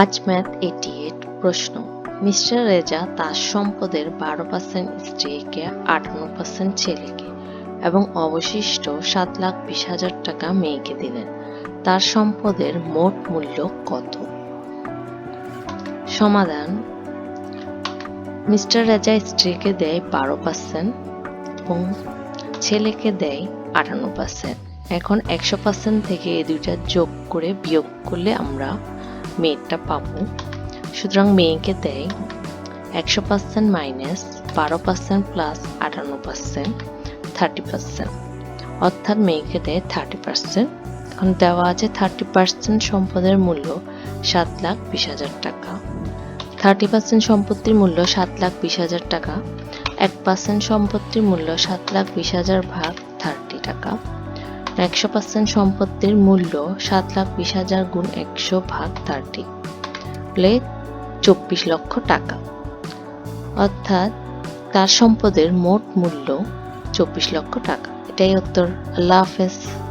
আজ math eighty eight প্রশ্ন। Mister Reza তার সম্পদের বারো পার্সেন্ট স্ত্রীকে আটান্ন পার্সেন্ট ছেলেকে এবং অবশিষ্ট সাত লাখ বিশ হাজার টাকা মেয়েকে দিলেন। তার সম্পদের মোট মূল্য কত? সমাধান। মিস্টার রেজা স্ত্রীকে দেয় বারো পার্সেন্ট এবং ছেলেকে দেয় আটান্ন পার্সেন্ট এখন একশো পার্সেন্ট থেকে এই দুইটা যোগ করে বিয়োগ করলে আমরা মেয়েরটা পাবো। সুতরাং মেয়েকে দেয় একশো পার্সেন্ট মাইনাস বারো পার্সেন্ট প্লাস আটান্ন পার্সেন্ট থার্টি পার্সেন্ট অর্থাৎ মেয়েকে দেয় থার্টি পার্সেন্ট এখন দেওয়া আছে থার্টি পার্সেন্ট সম্পদের মূল্য সাত লাখ বিশ হাজার টাকা। থার্টি পার্সেন্ট সম্পত্তির মূল্য সাত লাখ বিশ হাজার টাকা। এক পার্সেন্ট সম্পত্তির মূল্য সাত লাখ বিশ হাজার ভাগ থার্টি টাকা। একশো পার্সেন্ট সম্পত্তির মূল্য সাত লাখ বিশ হাজার গুণ একশো ভাগ থার্টি প্লে চব্বিশ লক্ষ টাকা। অর্থাৎ তার সম্পদের মোট মূল্য চব্বিশ লক্ষ টাকা। এটাই উত্তর। আল্লাহ হাফেজ।